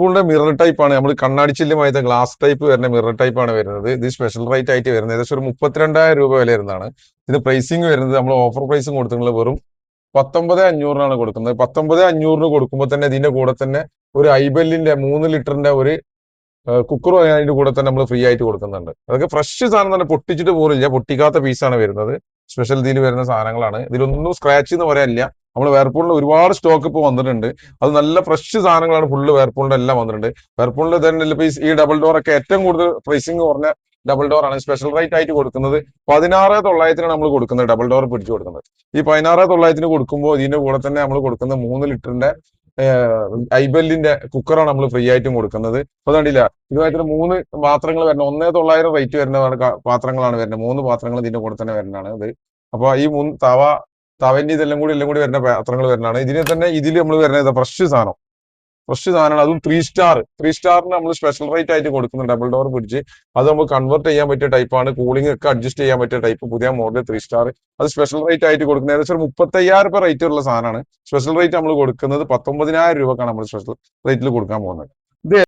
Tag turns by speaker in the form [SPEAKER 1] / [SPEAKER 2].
[SPEAKER 1] വേർപൂളിന്റെ mirror type ആണ്. നമ്മൾ കണ്ണാടി ചില്ലുമായത് ഗ്ലാസ് ടൈപ്പ് വരുന്ന മിറർ ടൈപ്പ് ആണ് വരുന്നത്. ഇത് സ്പെഷ്യൽ റേറ്റ് ആയിട്ട് വരുന്നത് ഏകദേശം ഒരു മുപ്പത്തിരണ്ടായിരം രൂപ വില വരുന്നതാണ്. ഇത് പ്രൈസിങ് വരുന്നത് നമ്മൾ ഓഫർ പ്രൈസും കൊടുത്തിട്ടുള്ള വെറും പത്തൊമ്പത് അഞ്ഞൂറിനാണ് കൊടുക്കുന്നത്. പത്തൊമ്പത് അഞ്ഞൂറിന് കൊടുക്കുമ്പോൾ തന്നെ ഇതിന്റെ കൂടെ തന്നെ ഒരു ഐബെല്ലിന്റെ മൂന്ന് ലിറ്ററിന്റെ ഒരു കുക്കർ അതിന്റെ കൂടെ തന്നെ നമ്മൾ ഫ്രീ ആയിട്ട് കൊടുക്കുന്നുണ്ട്. അതൊക്കെ ഫ്രഷ് സാധനം തന്നെ പൊട്ടിച്ചിട്ട് പോലില്ല പൊട്ടിക്കാത്ത പീസാണ് വരുന്നത്. സ്പെഷ്യൽ ഇതിൽ വരുന്ന സാധനങ്ങളാണ്. ഇതിലൊന്നും സ്ക്രാച്ച് എന്ന് പറയാനില്ല. നമ്മൾ വേർപൂളിൽ ഒരുപാട് സ്റ്റോക്ക് ഇപ്പോൾ വന്നിട്ടുണ്ട്. അത് നല്ല ഫ്രഷ് സാധനങ്ങളാണ് ഫുള്ള് വേർപൂളിന്റെ എല്ലാം വന്നിട്ടുണ്ട്. വേർപൂളിൽ തന്നെ ഇപ്പോൾ ഈ- ഈ ഡബിൾ ഡോർ ഒക്കെ ഏറ്റവും കൂടുതൽ പ്രൈസിങ് കുറഞ്ഞ ഡബിൾ ഡോർ ആണ്. സ്പെഷ്യൽ റേറ്റ് ആയിട്ട് കൊടുക്കുന്നത് പതിനാറ് തൊള്ളായിരത്തിനാണ് നമ്മൾ കൊടുക്കുന്നത് ഡബിൾ ഡോർ പിടിച്ചു കൊടുക്കുന്നത്. ഈ പതിനാറ് തൊള്ളായിരത്തിന് കൊടുക്കുമ്പോൾ ഇതിന്റെ കൂടെ തന്നെ നമ്മൾ കൊടുക്കുന്ന മൂന്ന് ലിറ്ററിന്റെ ഐബെല്ലിന്റെ കുക്കറാണ് നമ്മൾ ഫ്രീ ആയിട്ടും കൊടുക്കുന്നത്. അപ്പൊ കണ്ടില്ല ഇതുമായിട്ട് മൂന്ന് പാത്രങ്ങൾ വരുന്ന ഒന്നേ തൊള്ളായിരം റേറ്റ് വരുന്ന പാത്രങ്ങളാണ് വരുന്നത്. മൂന്ന് പാത്രങ്ങൾ ഇതിന്റെ കൂടെ തന്നെ വരുന്നതാണ് അത് അപ്പൊ ഈ മൂന്ന് തവ തവന്റെ ഇതെല്ലാം കൂടി എല്ലാം കൂടി വരുന്ന പാത്രങ്ങൾ വരുന്നതാണ്. ഇതിനെ തന്നെ ഇതിൽ നമ്മൾ വരുന്നത് ഫ്രഷ് സാധനം. ഫ്രഷ് സാധനമാണ്. അതും ത്രീ സ്റ്റാർ ത്രീ സ്റ്റാറിന് നമ്മൾ സ്പെഷ്യൽ റേറ്റ് ആയിട്ട് കൊടുക്കുന്നുണ്ട് ഡബിൾ ഡോർ പിടിച്ച് അത് നമുക്ക് കൺവേർട്ട് ചെയ്യാൻ പറ്റിയ ടൈപ്പാണ് കൂളിംഗ് ഒക്കെ അഡ്ജസ്റ്റ് ചെയ്യാൻ പറ്റിയ ടൈപ്പ് പുതിയ മോഡൽ ത്രീ സ്റ്റാർ അത് സ്പെഷ്യൽ റേറ്റ് ആയിട്ട് കൊടുക്കുന്നത് ഏകദേശം മുപ്പത്തയ്യായിരം രൂപ റേറ്റ് ഉള്ള സാധനമാണ്. സ്പെഷ്യൽ റേറ്റ് നമ്മൾ കൊടുക്കുന്നത് പത്തൊമ്പതിനായിരം രൂപക്കാണ് നമ്മൾ സ്പെഷ്യൽ റേറ്റിൽ കൊടുക്കാൻ പോകുന്നത്.